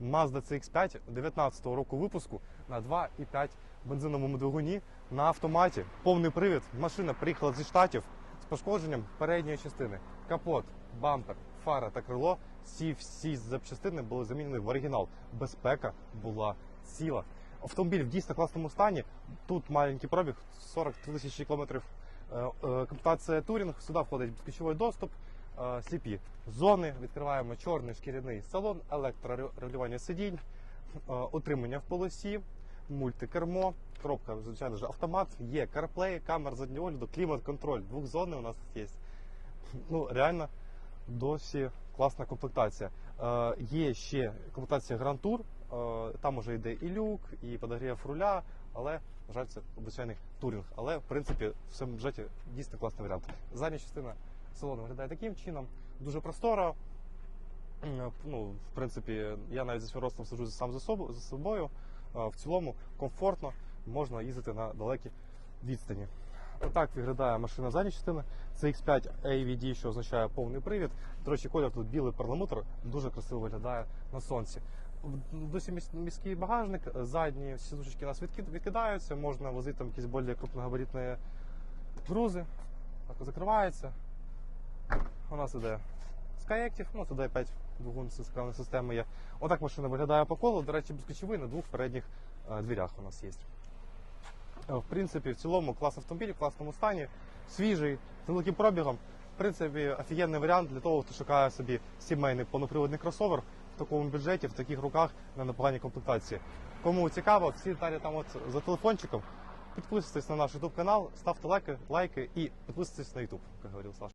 Mazda CX-5 19 року випуску на 2,5 бензиновому двигуні на автоматі. Повний привід. Машина приїхала зі штатів з пошкодженням передньої частини. Капот, бампер, фара та крило. Всі всі запчастини були замінені в оригінал. Безпека була ціла. Автомобіль в дійсно класному стані. Тут маленький пробіг 43 тисячі кілометрів. Е, е, Комплектація турінг. Сюди входить безключовий доступ, сліпі зони. Відкриваємо чорний шкіряний салон, електрорегулювання сидінь, утримання в полосі, мультикермо, коробка, звичайно ж, автомат, є CarPlay, камера заднього огляду, клімат-контроль. Двохзонний у нас є. Ну, реально досі класна комплектація. Є ще комплектація Grand Tour, там уже йде і люк, і подогрів руля, але, на жаль, це звичайний турінг. Але, в принципі, в цьому бюджеті дійсно класний варіант. Задня частина салону виглядає таким чином, дуже простора. М, Ну, в принципі, я навіть за своїм ростом сиджу сам за собою, за собою. Е, В цілому комфортно можна їздити на далекі відстані. Отак виглядає машина задня частина. Це X5 AVD, що означає повний привід. До речі, колір тут білий перламутр, дуже красиво виглядає на сонці. Досі міський багажник, задні сідушечки у нас відкидаються, можна возити там якісь більш крупногабаритні грузи. Так закривається. У нас іде Skyactiv, ну туди опять двигун з системи є. Отак машина виглядає по колу. До речі, безключовий на двох передніх е, дверях у нас є. Е, В принципі, в цілому класний автомобіль, в класному стані, свіжий, з великим пробігом. В принципі, офігенний варіант для того, хто шукає собі сімейний повноприводний кросовер в такому бюджеті, в таких руках на непоганій комплектації. Кому цікаво, всі деталі там от за телефончиком. Підписуйтесь на наш YouTube канал, ставте лайки, лайки і підписуйтесь на YouTube, як говорив Саша.